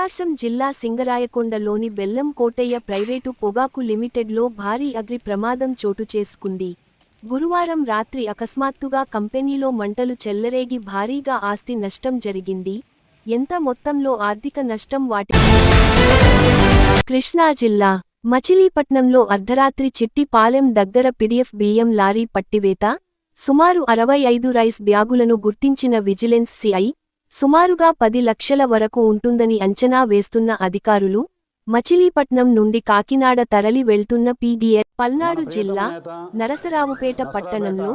ప్రకాశం జిల్లా సింగరాయకొండలోని బెల్లం కోటయ్య ప్రైవేటు పొగాకు లిమిటెడ్లో భారీ అగ్ని ప్రమాదం చోటు చేసుకుంది. గురువారం రాత్రి అకస్మాత్తుగా కంపెనీలో మంటలు చెల్లరేగి భారీగా ఆస్తి నష్టం జరిగింది. ఎంత మొత్తంలో ఆర్థిక నష్టం వాటి కృష్ణా జిల్లా మచిలీపట్నంలో అర్ధరాత్రి చిట్టిపాలెం దగ్గర పిడిఎఫ్ బియ్యం లారీ పట్టివేత సుమారు అరవై ఐదు రైస్ బ్యాగులను గుర్తించిన విజిలెన్స్ సిఐ సుమారుగా పది లక్షల వరకు ఉంటుందని అంచనా వేస్తున్న అధికారులు మచిలీపట్నం నుండి కాకినాడ తరలి వెళ్తున్న పీడీఎల్ పల్నాడు జిల్లా నరసరావుపేట పట్టణంలో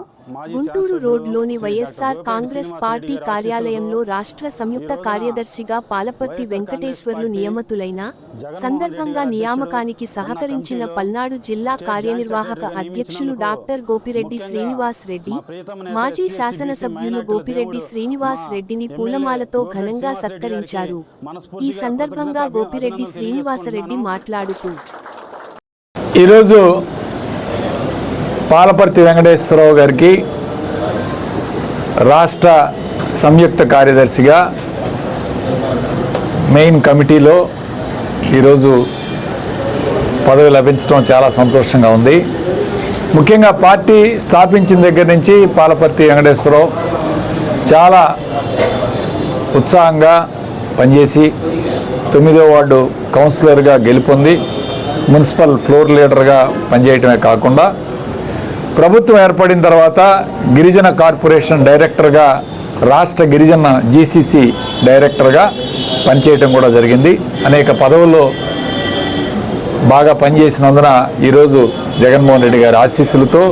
గుంటూరు రోడ్లోని వైఎస్సార్ కాంగ్రెస్ పార్టీ కార్యాలయంలో రాష్ట్ర సంయుక్త కార్యదర్శిగా పాలపర్తి వెంకటేశ్వర్లు నియమితులైన సందర్భంగా నియామకానికి సహకరించిన పల్నాడు జిల్లా కార్యనిర్వాహక అధ్యక్షులు డాక్టర్ గోపిరెడ్డి శ్రీనివాస్ రెడ్డి మాజీ శాసనసభ్యులు గోపిరెడ్డి శ్రీనివాస్ రెడ్డిని పూలమాలతో ఘనంగా సత్కరించారు. ఈ సందర్భంగా గోపిరెడ్డి శ్రీనివాసరెడ్డి మాట్లాడుతూ ఈరోజు పాలపర్తి వెంకటేశ్వరరావు గారికి రాష్ట్ర సంయుక్త కార్యదర్శిగా మెయిన్ కమిటీలో ఈరోజు పదవి లభించడం చాలా సంతోషంగా ఉంది. ముఖ్యంగా పార్టీ స్థాపించిన దగ్గర నుంచి పాలపర్తి వెంకటేశ్వరరావు చాలా ఉత్సాహంగా పనిచేసి తొమ్మిదో వార్డు కౌన్సిలర్గా గెలుపొంది మున్సిపల్ ఫ్లోర్ లీడర్గా పనిచేయటమే కాకుండా ప్రభుత్వం ఏర్పడిన తర్వాత గిరిజన కార్పొరేషన్ డైరెక్టర్గా రాష్ట్ర గిరిజన జీసీసీ డైరెక్టర్గా పనిచేయటం కూడా జరిగింది. అనేక పదవుల్లో బాగా పనిచేసినందున ఈరోజు జగన్మోహన్ రెడ్డి గారి ఆశీస్సులతో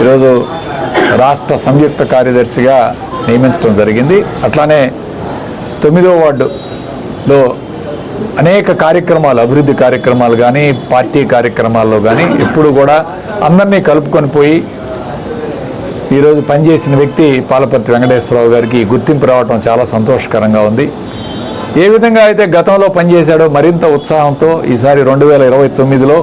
ఈరోజు రాష్ట్ర సంయుక్త కార్యదర్శిగా నియమించడం జరిగింది. అట్లానే తొమ్మిదో వార్డులో అనేక కార్యక్రమాలు అభివృద్ధి కార్యక్రమాలు కానీ పార్టీ కార్యక్రమాల్లో కానీ ఎప్పుడు కూడా అందరినీ కలుపుకొని పోయి ఈరోజు పనిచేసిన వ్యక్తి పాలపర్తి వెంకటేశ్వరరావు గారికి గుర్తింపు రావడం చాలా సంతోషకరంగా ఉంది. ఏ విధంగా అయితే గతంలో పనిచేశాడో మరింత ఉత్సాహంతో ఈసారి రెండు వేల ఇరవై తొమ్మిదిలో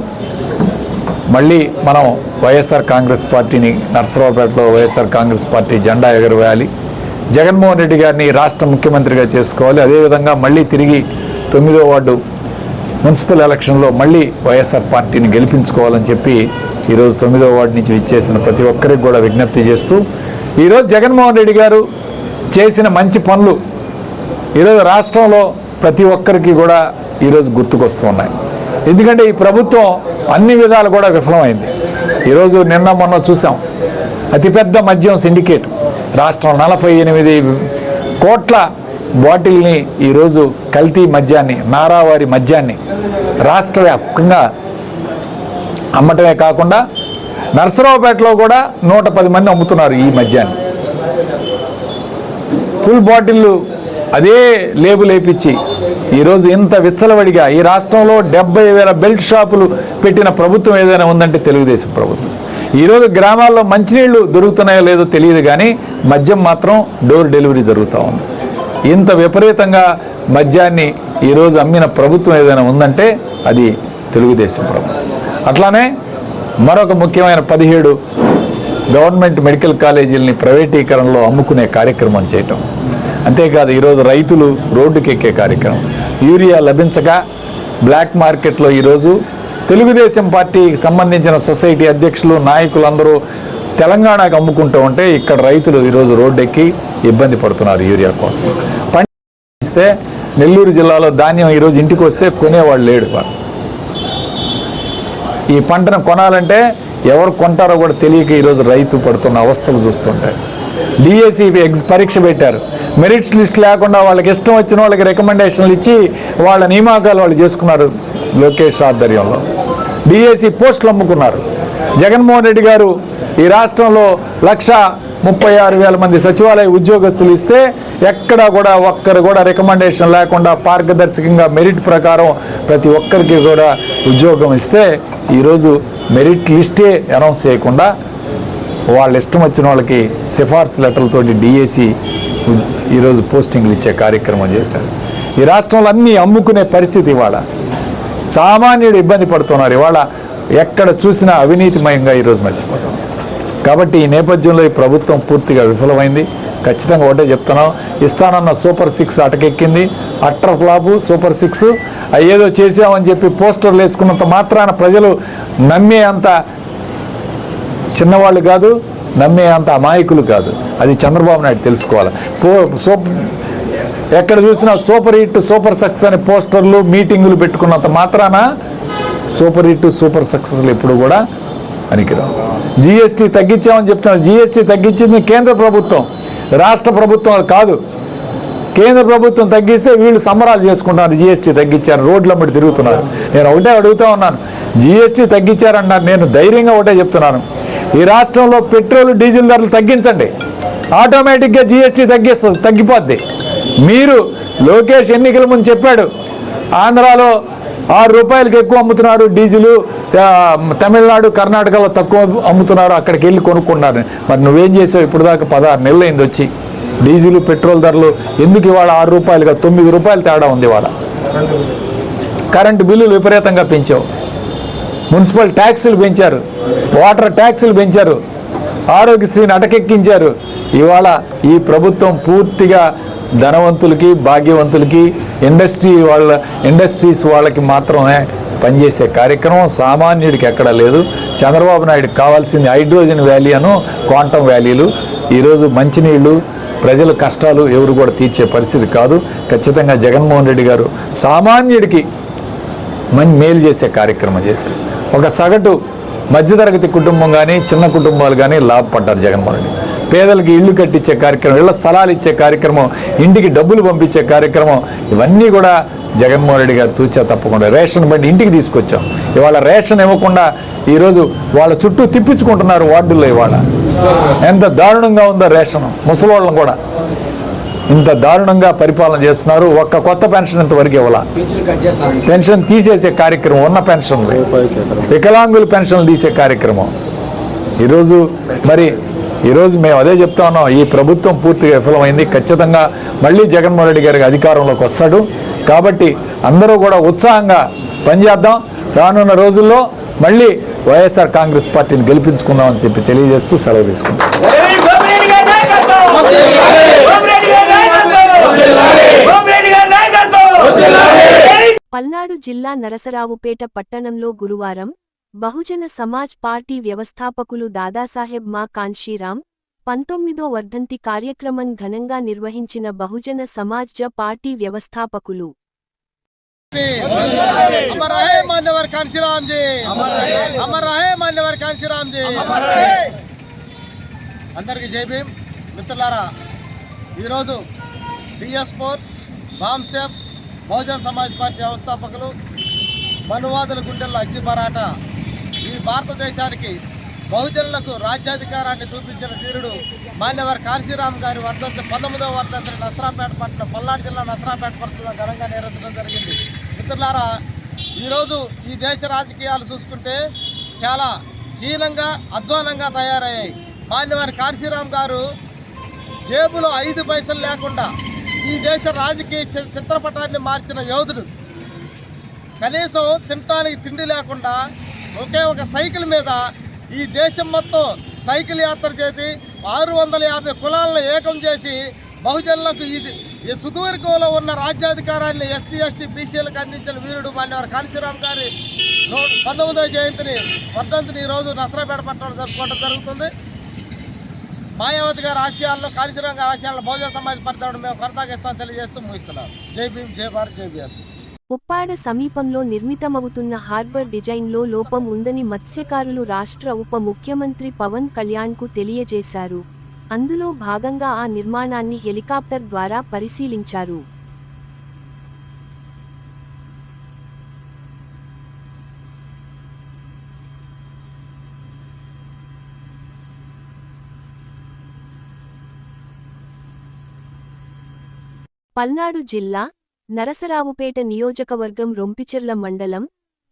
మళ్ళీ మనం వైఎస్ఆర్ కాంగ్రెస్ పార్టీని నర్సరావుపేటలో వైఎస్ఆర్ కాంగ్రెస్ పార్టీ జెండా ఎగరవేయాలి. జగన్మోహన్ రెడ్డి గారిని రాష్ట్ర ముఖ్యమంత్రిగా చేసుకోవాలి. అదేవిధంగా మళ్ళీ తిరిగి తొమ్మిదో వార్డు మున్సిపల్ ఎలక్షన్లో మళ్ళీ వైఎస్ఆర్ పార్టీని గెలిపించుకోవాలని చెప్పి ఈరోజు తొమ్మిదో వార్డు నుంచి ఇచ్చేసిన ప్రతి ఒక్కరికి కూడా విజ్ఞప్తి చేస్తూ ఈరోజు జగన్మోహన్ రెడ్డి గారు చేసిన మంచి పనులు ఈరోజు రాష్ట్రంలో ప్రతి ఒక్కరికి కూడా ఈరోజు గుర్తుకొస్తూ ఉన్నాయి ఎందుకంటే ఈ ప్రభుత్వం అన్ని విధాలు కూడా విఫలమైంది. ఈరోజు నిన్న మొన్న చూసాం అతిపెద్ద మద్యం సిండికేట్ రాష్ట్రం నలభై ఎనిమిది కోట్ల బాటిల్ని ఈరోజు కల్తీ మద్యాన్ని నారావారి మద్యాన్ని రాష్ట్ర వ్యాప్తంగా అమ్మటమే కాకుండా నర్సరావుపేటలో కూడా నూట పది మంది అమ్ముతున్నారు ఈ మద్యాన్ని. ఫుల్ బాటిల్లు అదే లేబుల్ వేయించి ఈరోజు ఇంత విచ్చలవడిగా ఈ రాష్ట్రంలో డెబ్బై వేల బెల్ట్ షాపులు పెట్టిన ప్రభుత్వం ఏదైనా ఉందంటే తెలుగుదేశం ప్రభుత్వం. ఈరోజు గ్రామాల్లో మంచినీళ్ళు దొరుకుతున్నాయో లేదో తెలియదు కానీ మద్యం మాత్రం డోర్ డెలివరీ జరుగుతూ ఉంది. ఇంత విపరీతంగా మద్యాన్ని ఈరోజు అమ్మిన ప్రభుత్వం ఏదైనా ఉందంటే అది తెలుగుదేశం ప్రభుత్వం. అట్లానే మరొక ముఖ్యమైన పదిహేడు గవర్నమెంట్ మెడికల్ కాలేజీలని ప్రైవేటీకరణలో అమ్ముకునే కార్యక్రమం చేయటం. అంతేకాదు ఈరోజు రైతులు రోడ్డుకెక్కే కార్యక్రమం. యూరియా లభించక బ్లాక్ మార్కెట్లో ఈరోజు తెలుగుదేశం పార్టీకి సంబంధించిన సొసైటీ అధ్యక్షులు నాయకులందరూ తెలంగాణకు అమ్ముకుంటూ ఉంటే ఇక్కడ రైతులు ఈరోజు రోడ్డెక్కి ఇబ్బంది పడుతున్నారు యూరియా కోసం. పండిస్తే నెల్లూరు జిల్లాలో ధాన్యం ఈరోజు ఇంటికి వస్తే కొనేవాళ్ళు లేడు ఈ పంటను కొనాలంటే ఎవరు కొంటారో కూడా తెలియక ఈరోజు రైతు పడుతున్న అవస్థలు చూస్తుంటాయి. డిఎస్సి ఎగ్స్ పరీక్ష పెట్టారు. మెరిట్ లిస్ట్ లేకుండా వాళ్ళకి ఇష్టం వచ్చిన వాళ్ళకి రికమెండేషన్లు ఇచ్చి వాళ్ళ నియామకాలు వాళ్ళు చేసుకున్నారు లోకేష్ ఆధ్వర్యంలో. డిఎస్సి పోస్టులు అమ్ముకున్నారు. జగన్మోహన్ రెడ్డి గారు ఈ రాష్ట్రంలో లక్ష ముప్పై ఆరు వేల మంది సచివాలయ ఉద్యోగస్తులు ఇస్తే ఎక్కడ కూడా ఒక్కరు కూడా రికమెండేషన్ లేకుండా పారదర్శకంగా మెరిట్ ప్రకారం ప్రతి ఒక్కరికి కూడా ఉద్యోగం ఇస్తే ఈరోజు మెరిట్ లిస్టే అనౌన్స్ చేయకుండా వాళ్ళ ఇష్టం వచ్చిన వాళ్ళకి సిఫార్సు లెటర్లతోటి డిఏసి ఈరోజు పోస్టింగ్లు ఇచ్చే కార్యక్రమం చేశారు. ఈ రాష్ట్రంలో అన్నీ అమ్ముకునే పరిస్థితి ఇవాళ. సామాన్యుడు ఇబ్బంది పడుతున్నారు. ఇవాళ ఎక్కడ చూసినా అవినీతిమయంగా ఈరోజు మర్చిపోతాం. కాబట్టి ఈ నేపథ్యంలో ఈ ప్రభుత్వం పూర్తిగా విఫలమైంది. ఖచ్చితంగా ఒకటే చెప్తున్నాం. ఇస్తానన్న సూపర్ సిక్స్ అటకెక్కింది. అట్ర ఫ్లాపు సూపర్ సిక్స్. అయ్యేదో చేసామని చెప్పి పోస్టర్లు వేసుకున్నంత మాత్రాన ప్రజలు నమ్మే అంత చిన్నవాళ్ళు కాదు నమ్మే అంత అమాయకులు కాదు. అది చంద్రబాబు నాయుడు తెలుసుకోవాలి. పో సూప్ ఎక్కడ చూసినా సూపర్ హిట్ సూపర్ సక్సెస్ అనే పోస్టర్లు మీటింగులు పెట్టుకున్నంత మాత్రాన సూపర్ హిట్ సూపర్ సక్సెస్లు ఎప్పుడు కూడా పనికిరావు. జిఎస్టీ తగ్గించామని చెప్తున్నారు. జిఎస్టీ తగ్గించింది కేంద్ర ప్రభుత్వం. రాష్ట్ర ప్రభుత్వం కాదు. కేంద్ర ప్రభుత్వం తగ్గిస్తే వీళ్ళు సంబరాలు చేసుకుంటున్నారు. జిఎస్టీ తగ్గించారు. రోడ్ల మీద తిరుగుతున్నారు. నేను ఒకటే అడుగుతా ఉన్నాను. జిఎస్టీ తగ్గించారన్నారు నేను ధైర్యంగా ఒకటే చెప్తున్నాను. ఈ రాష్ట్రంలో పెట్రోల్ డీజిల్ ధరలు తగ్గించండి. ఆటోమేటిక్గా జిఎస్టీ తగ్గిస్తుంది తగ్గిపోద్ది. మీరు లోకేష్ ఎన్నికల ముందు చెప్పాడు ఆంధ్రాలో ఆరు రూపాయలకి ఎక్కువ అమ్ముతున్నారు డీజిల్ తమిళనాడు కర్ణాటకలో తక్కువ అమ్ముతున్నారు అక్కడికి వెళ్ళి కొనుక్కున్నారు. మరి నువ్వేం చేసావు? ఇప్పుడు దాకా పదహారు నెలలు అయింది వచ్చి. డీజిల్ పెట్రోల్ ధరలు ఎందుకు ఇవాళ ఆరు రూపాయలుగా తొమ్మిది రూపాయలు తేడా ఉంది ఇవాళ? కరెంటు బిల్లులు విపరీతంగా పెంచావు. మున్సిపల్ ట్యాక్సులు పెంచారు. వాటర్ ట్యాక్సులు పెంచారు. ఆరోగ్యశ్రీని అటకెక్కించారు. ఇవాళ ఈ ప్రభుత్వం పూర్తిగా ధనవంతులకి భాగ్యవంతులకి ఇండస్ట్రీ వాళ్ళ ఇండస్ట్రీస్ వాళ్ళకి మాత్రమే పనిచేసే కార్యక్రమం సామాన్యుడికి ఎక్కడా లేదు. చంద్రబాబు నాయుడు కావాల్సింది హైడ్రోజన్ వ్యాలీ అను క్వాంటమ్ వ్యాలీలు. ఈరోజు మంచినీళ్ళు ప్రజల కష్టాలు ఎవరు కూడా తీర్చే పరిస్థితి కాదు. ఖచ్చితంగా జగన్మోహన్ రెడ్డి గారు సామాన్యుడికి మంచి మేలు చేసే కార్యక్రమం చేశారు. ఒక సగటు మధ్యతరగతి కుటుంబం కానీ చిన్న కుటుంబాలు కానీ లాభపడ్డారు జగన్మోహన్ రెడ్డి. పేదలకి ఇల్లు కట్టించే కార్యక్రమం ఇళ్ళ స్థలాలు ఇచ్చే కార్యక్రమం ఇంటికి డబ్బులు పంపించే కార్యక్రమం ఇవన్నీ కూడా జగన్మోహన్ రెడ్డి గారు తూచా తప్పకుండా రేషన్ బండి ఇంటికి తీసుకొచ్చాం. ఇవాళ రేషన్ ఇవ్వకుండా ఈరోజు వాళ్ళ చుట్టూ తిప్పించుకుంటున్నారు వార్డుల్లో ఇవాళ. ఎంత దారుణంగా ఉందో రేషన్ ముసలోళ్ళం కూడా. ఇంత దారుణంగా పరిపాలన చేస్తున్నారు ఒక్క కొత్త పెన్షన్ ఇంతవరకు ఇవ్వాల పెన్షన్ తీసేసే కార్యక్రమం ఉన్న పెన్షన్ వికలాంగుల పెన్షన్లు తీసే కార్యక్రమం ఈరోజు మరి ఈరోజు మేము అదే చెప్తా ఉన్నాం ఈ ప్రభుత్వం పూర్తిగా విఫలమైంది ఖచ్చితంగా మళ్ళీ జగన్మోహన్ రెడ్డి గారికి అధికారంలోకి వస్తాడు కాబట్టి అందరూ కూడా ఉత్సాహంగా పనిచేద్దాం రానున్న రోజుల్లో మళ్ళీ వైఎస్ఆర్ కాంగ్రెస్ పార్టీని గెలిపించుకుందామని చెప్పి తెలియజేస్తూ సెలవు తీసుకుంటాం పల్నాడు జిల్లా నరసరావుపేట పట్టణంలో గురువారం బహుజన సమాజ్ పార్టీ వ్యవస్థాపకులు దాదాసాహెబ్ మా కాన్షీరాం పంతొమ్మిదో వర్ధంతి కార్యక్రమం ఘనంగా నిర్వహించిన బహుజన సమాజ్ పార్టీ వ్యవస్థాపకులు. జై. మిత్రులారా ఈరోజు DS four Bahujan Samaj party వ్యవస్థాపకులు మనువాదుల గుండెల్లో అగ్గి పరాట. ఈ భారతదేశానికి బహుజనులకు రాజ్యాధికారాన్ని చూపించిన వీరుడు మాన్యవర్ కాశీరామ్ గారి వర్ధంతి పంతొమ్మిదవ వర్ధంతిని నసరాపేట పట్టణం పల్నాడు జిల్లా నసరాపేట పట్టణంలో ఘనంగా నిర్వహించడం జరిగింది. మిత్రులారా ఈరోజు ఈ దేశ రాజకీయాలు చూసుకుంటే చాలా హీనంగా అధ్వానంగా తయారయ్యాయి. మాన్యవర్ కాశీరామ్ గారు జేబులో ఐదు పైసలు లేకుండా ఈ దేశ రాజకీయ చి- చిత్రపటాన్ని మార్చిన యోధుడు. కనీసం తినటానికి తిండి లేకుండా ఒకే ఒక సైకిల్ మీద ఈ దేశం మొత్తం సైకిల్ యాత్ర చేసి ఆరు వందల యాభై కులాలను ఏకం చేసి బహుజనులకు ఇది ఈ సుదూర్గంలో ఉన్న రాజ్యాధికారాన్ని ఎస్సీ ఎస్టీ బీసీలకు అందించిన వీరుడు మాన్యవారు కాళీశ్వరరామ్ గారి పంతొమ్మిదవ జయంతిని వర్ధంతిని ఈరోజు నసరాపేట పట్టణం జరుపుకోవడం జరుగుతుంది. మాయావతి గారి ఆశయాల్లో కాళీశ్వరం గారి ఆశయాల్లో బహుజన సమాజ్ పరిధి మేము కొనసాగిస్తామని తెలియజేస్తూ ముగిస్తున్నాం జై భీమ్ జై భారత్ జై బిఎస్ ఉప్పాడ సమీపంలో నిర్మితమవుతున్న హార్బర్ డిజైన్లో లోపం ఉందని మత్స్యకారులు రాష్ట్ర ఉప ముఖ్యమంత్రి పవన్ కళ్యాణ్కు తెలియజేశారు. అందులో భాగంగా ఆ నిర్మాణాన్ని హెలికాప్టర్ ద్వారా పరిశీలించారు. పల్నాడు జిల్లా నరసరావుపేట నియోజకవర్గం రొంపిచెర్ల మండలం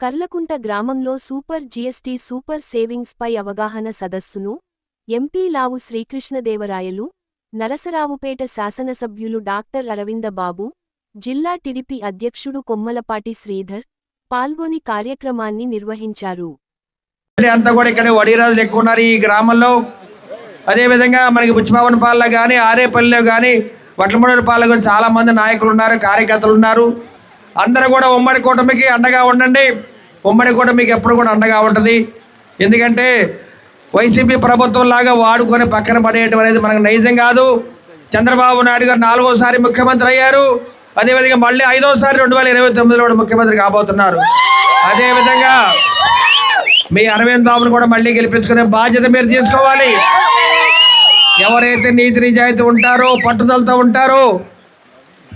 కర్లకుంట గ్రామంలో సూపర్ జీఎస్టీ సూపర్ సేవింగ్స్ పై అవగాహన సదస్సును ఎంపీ లావు శ్రీకృష్ణదేవరాయలు నరసరావుపేట శాసనసభ్యులు డాక్టర్ అరవింద బాబు జిల్లా టిడిపి అధ్యక్షుడు కొమ్మలపాటి శ్రీధర్ పాల్గొని కార్యక్రమాన్ని నిర్వహించారు. అంతా కూడా ఇక్కడ వడిరాజులు ఎక్కువ ఉన్నారు ఈ గ్రామంలో. అదేవిధంగా మనకి బుచ్చిపావన కానీ ఆరేపల్లిలో కానీ వట్లమూడల పాలకు చాలామంది నాయకులు ఉన్నారు కార్యకర్తలు ఉన్నారు. అందరూ కూడా ఉమ్మడి కూటమికి అండగా ఉండండి. ఉమ్మడి కూటమికి ఎప్పుడు కూడా అండగా ఉంటుంది. ఎందుకంటే వైసీపీ ప్రభుత్వం లాగా వాడుకొని పక్కన పడేయటం అనేది మనకు నైజం కాదు. చంద్రబాబు నాయుడు గారు నాలుగోసారి ముఖ్యమంత్రి అయ్యారు. అదేవిధంగా మళ్ళీ ఐదోసారి రెండు వేల ఇరవై తొమ్మిదిలో కూడా ముఖ్యమంత్రి కాబోతున్నారు. అదేవిధంగా మీ అరవింద్ బాబును కూడా మళ్ళీ గెలిపించుకునే బాధ్యత మీరు తీసుకోవాలి. ఎవరైతే నీతి నిజాయితీ ఉంటారో పట్టుదలతో ఉంటారో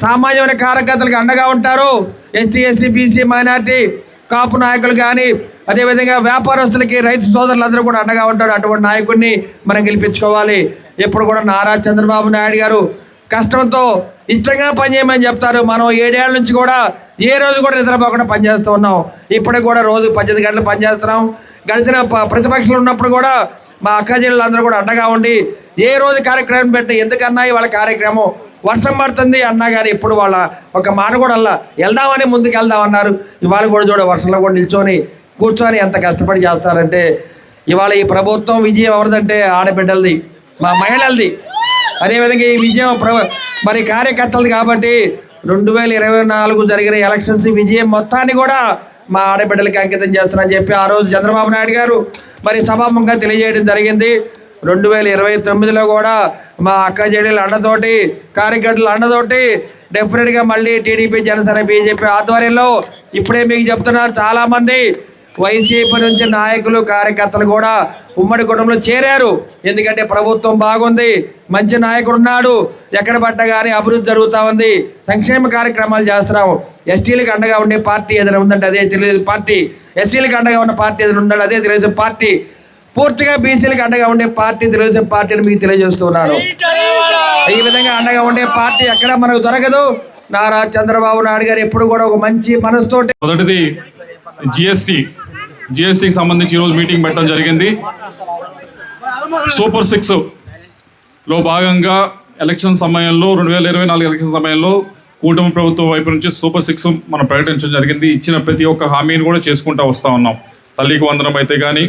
సామాన్యమైన కార్యకర్తలకు అండగా ఉంటారు ST SC BC minority Kapu నాయకులు కానీ అదేవిధంగా వ్యాపారస్తులకి రైతు సోదరులందరూ కూడా అండగా ఉంటారు. అటువంటి నాయకుడిని మనం గెలిపించుకోవాలి. ఎప్పుడు కూడా నారా చంద్రబాబు నాయుడు గారు కష్టంతో ఇష్టంగా పనిచేయమని చెప్తారు. మనం ఏడేళ్ళ నుంచి కూడా ఏ రోజు కూడా నిద్రపోకుండా పనిచేస్తూ ఉన్నాం. ఇప్పటికి కూడా రోజు పద్దెనిమిది గంటలు పనిచేస్తున్నాం. గడిచిన ప- ప్రతిపక్షాలు ఉన్నప్పుడు కూడా మా అక్క అందరూ కూడా అండగా ఉండి ఏ రోజు కార్యక్రమం పెట్టి ఎందుకన్నా వాళ్ళ కార్యక్రమం? వర్షం పడుతుంది అన్నా కానీ ఇప్పుడు వాళ్ళ ఒక మాట కూడా వెళ్దామని ముందుకు వెళ్దామన్నారు ఇవాళ కూడా చూడ వర్షంలో కూడా నిల్చొని కూర్చొని ఎంత కష్టపడి చేస్తారంటే ఇవాళ ఈ ప్రభుత్వం విజయం ఎవరిదంటే ఆడబిడ్డలది మా మహిళలది. అదేవిధంగా ఈ విజయం ప్ర మరి కార్యకర్తలది కాబట్టి రెండు వేల ఇరవై నాలుగు జరిగిన ఎలక్షన్స్ విజయం మొత్తాన్ని కూడా మా ఆడబిడ్డలకి అంకితం చేస్తానని చెప్పి ఆ రోజు చంద్రబాబు నాయుడు గారు మరి సభాముఖంగా తెలియజేయడం జరిగింది. రెండు వేల ఇరవై తొమ్మిదిలో కూడా మా అక్క చెల్లెల అండతోటి కార్యకర్తల అండతోటి డెఫినెట్గా మళ్ళీ టీడీపీ జనసేన బీజేపీ ఆధ్వర్యంలో ఇప్పుడే మీకు చెప్తున్నారు చాలామంది వైసీపీ నుంచి నాయకులు కార్యకర్తలు కూడా ఉమ్మడి కుటుంబంలో చేరారు. ఎందుకంటే ప్రభుత్వం బాగుంది మంచి నాయకుడు ఉన్నాడు ఎక్కడ పడ్డా కానీ అభివృద్ధి జరుగుతూ ఉంది. సంక్షేమ కార్యక్రమాలు చేస్తున్నాము. ఎస్టీలకు అండగా ఉండే పార్టీ ఏదైనా ఉందంటే అదే తెలుగుదేశం పార్టీ. ఎస్సీలకు అండగా ఉన్న పార్టీ ఏదైనా ఉందంటే అదే తెలుగుదేశం పార్టీ. పూర్తిగా బీసీలకు అండగా ఉండే పార్టీ తెలుగుదేశం పార్టీ అని మీకు తెలియజేస్తున్నాను. ఈ విధంగా అండగా ఉండే పార్టీ ఎక్కడ మనకు దొరకదు. నారా చంద్రబాబు నాయుడు గారు ఎప్పుడు కూడా ఒక మంచి మనసుతోటి మొదటిది జిఎస్టి. జిఎస్టికి సంబంధించి ఈరోజు మీటింగ్ పెట్టడం జరిగింది. సూపర్ సిక్స్లో భాగంగా ఎలక్షన్ సమయంలో రెండు వేల ఇరవై నాలుగు ఎలక్షన్ సమయంలో కూటమి ప్రభుత్వం వైపు నుంచి సూపర్ సిక్స్ మనం ప్రకటించడం జరిగింది. ఇచ్చిన ప్రతి ఒక్క హామీని కూడా చేసుకుంటూ వస్తూ ఉన్నాం. తల్లికి వందనం అయితే కానీ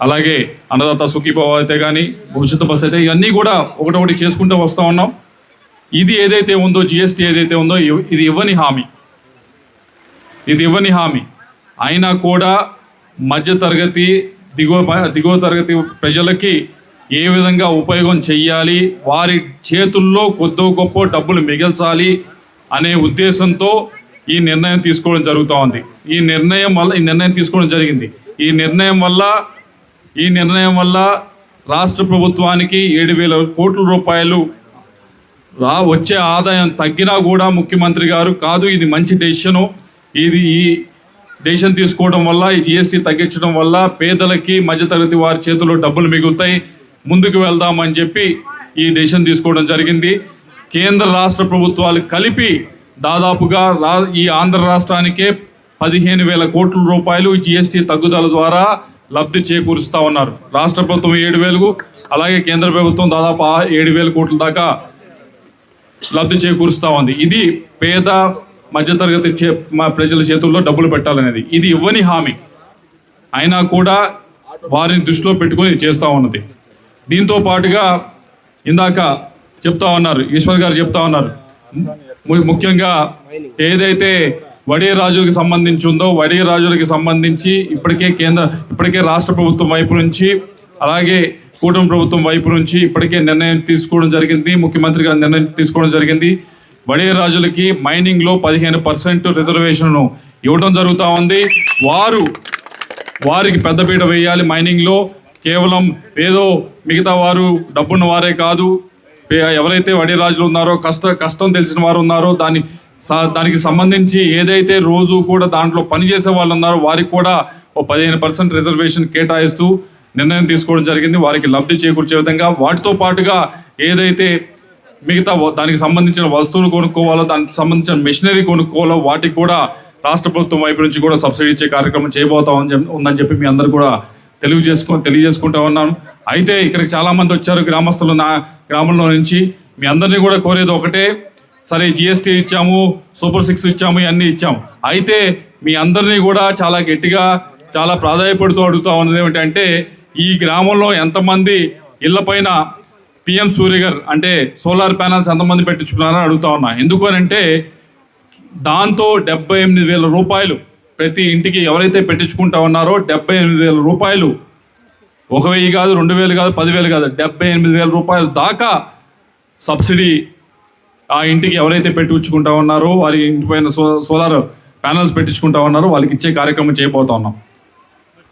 అలాగే అన్నదాత సుఖీభావ అయితే కానీ భవిష్యత్తు బస్ అయితే ఇవన్నీ కూడా ఒకటొకటి చేసుకుంటూ వస్తూ ఉన్నాం. ఇది ఏదైతే ఉందో జిఎస్టీ ఏదైతే ఉందో ఇవ్- ఇది ఇవ్వని హామీ. ఇది ఇవ్వని హామీ. అయినా కూడా మధ్య తరగతి దిగువ దిగువ తరగతి ప్రజలకి ఏ విధంగా ఉపయోగం చెయ్యాలి వారి చేతుల్లో కొద్దో గొప్ప డబ్బులు మిగల్చాలి అనే ఉద్దేశంతో ఈ నిర్ణయం తీసుకోవడం జరుగుతూ ఉంది. ఈ నిర్ణయం వల్ల ఈ నిర్ణయం తీసుకోవడం జరిగింది. ఈ నిర్ణయం వల్ల ఈ నిర్ణయం వల్ల రాష్ట్ర ప్రభుత్వానికి ఏడు వేల కోట్ల రూపాయలు రా వచ్చే ఆదాయం తగ్గినా కూడా ముఖ్యమంత్రి గారు కాదు ఇది మంచి డెసిషను. ఇది ఈ డెసిషన్ తీసుకోవడం వల్ల ఈ జిఎస్టీ తగ్గించడం వల్ల పేదలకి మధ్యతరగతి వారి చేతిలో డబ్బులు మిగులుతాయి. ముందుకు వెళ్దామని చెప్పి ఈ డెసిషన్ తీసుకోవడం జరిగింది. కేంద్ర రాష్ట్ర ప్రభుత్వాలు కలిపి దాదాపుగా రా ఈ ఆంధ్ర రాష్ట్రానికే పదిహేను వేల కోట్ల రూపాయలు జిఎస్టీ తగ్గుదల ద్వారా లబ్ధి చేకూరుస్తా ఉన్నారు. రాష్ట్ర ప్రభుత్వం ఏడు వేలకు అలాగే కేంద్ర ప్రభుత్వం దాదాపు ఏడు వేల కోట్ల దాకా లబ్ధి చేకూరుస్తూ ఉంది. ఇది పేద మధ్యతరగతి చే మా ప్రజల చేతుల్లో డబ్బులు పెట్టాలనేది. ఇది ఇవ్వని హామీ. అయినా కూడా వారిని దృష్టిలో పెట్టుకొని చేస్తూ ఉన్నది. దీంతో పాటుగా ఇందాక చెప్తా ఉన్నారు ఈశ్వర్ గారు చెప్తా ఉన్నారు. ముఖ్యంగా ఏదైతే వడియ రాజులకు సంబంధించి ఉందో వడే రాజులకి సంబంధించి ఇప్పటికే కేంద్ర ఇప్పటికే రాష్ట్ర ప్రభుత్వం వైపు నుంచి అలాగే కూటమి ప్రభుత్వం వైపు నుంచి ఇప్పటికే నిర్ణయం తీసుకోవడం జరిగింది ముఖ్యమంత్రి గారు నిర్ణయం తీసుకోవడం జరిగింది. వడియ రాజులకి మైనింగ్లో పదిహేను పర్సెంట్ రిజర్వేషన్ను ఇవ్వడం జరుగుతూ ఉంది. వారు వారికి పెద్దపీట వేయాలి మైనింగ్లో. కేవలం ఏదో మిగతా వారు డబ్బున్న వారే కాదు. ఎవరైతే వడే రాజులు ఉన్నారో కష్ట కష్టం తెలిసిన వారు ఉన్నారో దాన్ని దానికి సంబంధించి ఏదైతే రోజు కూడా దాంట్లో పనిచేసే వాళ్ళు ఉన్నారో వారికి కూడా ఓ పదిహేను పర్సెంట్ రిజర్వేషన్ కేటాయిస్తూ నిర్ణయం తీసుకోవడం జరిగింది. వారికి లబ్ధి చేకూర్చే విధంగా వాటితో పాటుగా ఏదైతే మిగతా దానికి సంబంధించిన వస్తువులు కొనుక్కోవాలో దానికి సంబంధించిన మిషనరీ కొనుక్కోవాలో వాటికి కూడా రాష్ట్ర ప్రభుత్వం వైపు నుంచి కూడా సబ్సిడీ ఇచ్చే కార్యక్రమం చేయబోతా ఉందని చెప్పి మీ అందరు కూడా తెలియజేసుకో తెలియజేసుకుంటా ఉన్నాను. అయితే ఇక్కడికి చాలామంది వచ్చారు గ్రామస్తులు నా గ్రామంలో నుంచి. మీ అందరినీ కూడా కోరేది ఒకటే సరే జిఎస్టీ ఇచ్చాము సూపర్ సిక్స్ ఇచ్చాము ఇవన్నీ ఇచ్చాము. అయితే మీ అందరినీ కూడా చాలా గట్టిగా చాలా ప్రాధాన్యపడుతూ అడుగుతా ఉన్నది ఏమిటంటే ఈ గ్రామంలో ఎంతమంది ఇళ్ళపైన పిఎం సూర్యగర్ అంటే సోలార్ ప్యానల్స్ ఎంతమంది పెట్టించుకున్నారని అడుగుతా ఉన్నా. ఎందుకు అని అంటే దాంతో డెబ్బై ఎనిమిది వేల రూపాయలు ప్రతి ఇంటికి ఎవరైతే పెట్టించుకుంటా ఉన్నారో డెబ్బై ఎనిమిది వేల రూపాయలు ఒక వెయ్యి కాదు రెండు వేలు కాదు పదివేలు కాదు డెబ్బై ఎనిమిది వేల రూపాయలు దాకా సబ్సిడీ ఆ ఇంటికి ఎవరైతే పెట్టించుకుంటా ఉన్నారో వారి ఇంటి పైన సో సోలార్ ప్యానల్స్ పెట్టించుకుంటా ఉన్నారో వాళ్ళకి ఇచ్చే కార్యక్రమం చేయబోతా ఉన్నాం.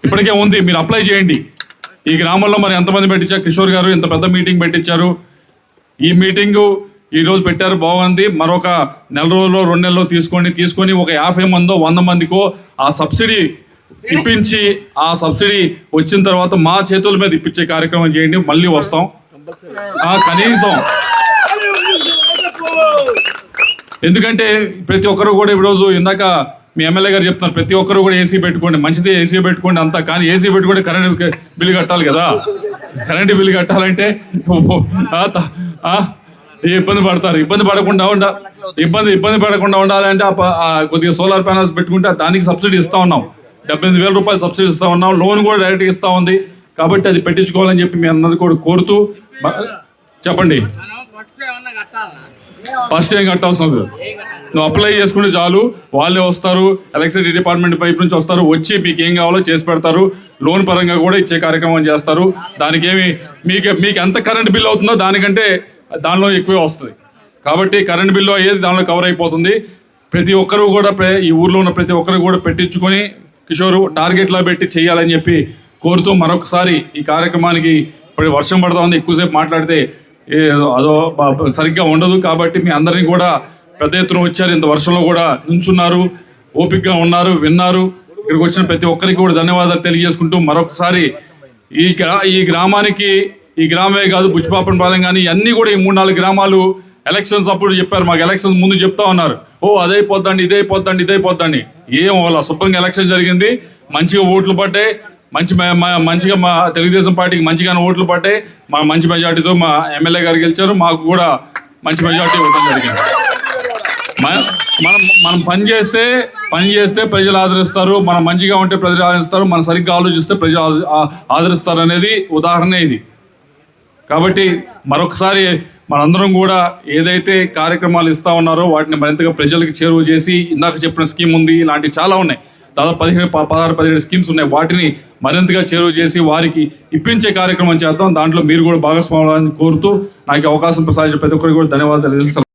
ఇప్పటికే ఉంది మీరు అప్లై చేయండి. ఈ గ్రామంలో మరి ఎంతమంది పెట్టించారు? కిషోర్ గారు ఇంత పెద్ద మీటింగ్ పెట్టించారు. ఈ మీటింగు ఈ రోజు పెట్టారు బాగుంది. మరొక నెల రోజుల్లో రెండు నెలల్లో తీసుకొని తీసుకొని ఒక యాభై మందో వంద మందికో ఆ సబ్సిడీ ఇప్పించి ఆ సబ్సిడీ వచ్చిన తర్వాత మా చేతుల మీద ఇప్పించే కార్యక్రమం చేయండి. మళ్ళీ వస్తాం. కనీసం ఎందుకంటే ప్రతి ఒక్కరు కూడా ఈరోజు ఇందాక మీ ఎమ్మెల్యే గారు చెప్తున్నారు ప్రతి ఒక్కరు కూడా ఏసీ పెట్టుకోండి మంచిదే ఏసీ పెట్టుకోండి అంతా కానీ ఏసీ పెట్టుకుంటే కరెంట్ బిల్లు కట్టాలి కదా. కరెంట్ బిల్లు కట్టాలంటే ఇబ్బంది పడతారు. ఇబ్బంది పడకుండా ఉండ ఇబ్బంది ఇబ్బంది పడకుండా ఉండాలంటే కొద్దిగా సోలార్ ప్యానల్స్ పెట్టుకుంటే దానికి సబ్సిడీ ఇస్తా ఉన్నాం. డెబ్బై వేల రూపాయలు సబ్సిడీ ఇస్తా ఉన్నాం. లోన్ కూడా డైరెక్ట్గా ఇస్తా ఉంది. కాబట్టి అది పెట్టించుకోవాలని చెప్పి మీ అందరికీ కూడా కోరుతూ చెప్పండి. ఫస్ట్ ఏం కట్టాల్సిన లేదు. నువ్వు అప్లై చేసుకుంటే చాలు వాళ్ళే వస్తారు ఎలక్ట్రిసిటీ డిపార్ట్మెంట్ పైపు నుంచి వస్తారు వచ్చి మీకు ఏం కావాలో చేసి పెడతారు లోన్ పరంగా కూడా ఇచ్చే కార్యక్రమం చేస్తారు దానికి ఏమి మీకు మీకు ఎంత కరెంట్ బిల్ అవుతుందో దానికంటే దానిలో ఎక్కువే వస్తుంది కాబట్టి కరెంట్ బిల్లు అయ్యేది దానిలో కవర్ అయిపోతుంది ప్రతి ఒక్కరు కూడా ఈ ఊర్లో ఉన్న ప్రతి ఒక్కరు కూడా పెట్టించుకొని కిషోరు టార్గెట్లో పెట్టి చేయాలని చెప్పి కోరుతూ మరొకసారి ఈ కార్యక్రమానికి ఇప్పుడు వర్షం పడతా ఉంది ఎక్కువసేపు మాట్లాడితే అదో సరిగ్గా ఉండదు కాబట్టి మీ అందరినీ కూడా పెద్ద ఎత్తున వచ్చారు. ఇంత వర్షంలో కూడా నుంచున్నారు ఓపికగా ఉన్నారు విన్నారు. ఇక్కడికి వచ్చిన ప్రతి ఒక్కరికి కూడా ధన్యవాదాలు తెలియజేసుకుంటూ మరొకసారి ఈ గ్రా ఈ గ్రామానికి ఈ గ్రామే కాదు బుచ్చిపాపనపాలెం కానీ అన్నీ కూడా ఈ మూడు నాలుగు గ్రామాలు ఎలక్షన్స్ అప్పుడు చెప్పారు. మాకు ఎలక్షన్స్ ముందు చెప్తా ఉన్నారు. ఓ అదైపోద్దండి ఇదైపోద్దండి ఇదైపోద్దండి ఏం అవ్వాల శుభ్రంగా ఎలక్షన్ జరిగింది. మంచిగా ఓట్లు పడ్డాయి. మంచి మంచిగా మా తెలుగుదేశం పార్టీకి మంచిగానే ఓట్లు పడ్డాయి మా మంచి మెజార్టీతో మా ఎమ్మెల్యే గారు గెలిచారు. మాకు కూడా మంచి మెజార్టీ ఇవ్వడం జరిగింది మనం మనం పని చేస్తే పని చేస్తే ప్రజలు ఆదరిస్తారు. మనం మంచిగా ఉంటే ప్రజలు ఆదరిస్తారు. మనం సరిగ్గా ఆలోచిస్తే ప్రజలు ఆదరిస్తారు అనేది ఉదాహరణ ఇది. కాబట్టి మరొకసారి మనందరం కూడా ఏదైతే కార్యక్రమాలు ఇస్తా ఉన్నారో వాటిని మరింతగా ప్రజలకు చేరువ చేసి ఇందాక చెప్పిన స్కీమ్ ఉంది ఇలాంటివి చాలా ఉన్నాయి. దాదాపు పదిహేను ప- పదహారు పదిహేడు స్కీమ్స్ ఉన్నాయి. వాటిని మరింతగా చేరువ చేసి వారికి ఇప్పించే కార్యక్రమం చేద్దాం. దాంట్లో మీరు కూడా భాగస్వామ్యాన్ని కోరుతూ నాకు అవకాశం ప్రసాదించిన ప్రతి ఒక్కరికి కూడా ధన్యవాదాలు. తెలుసు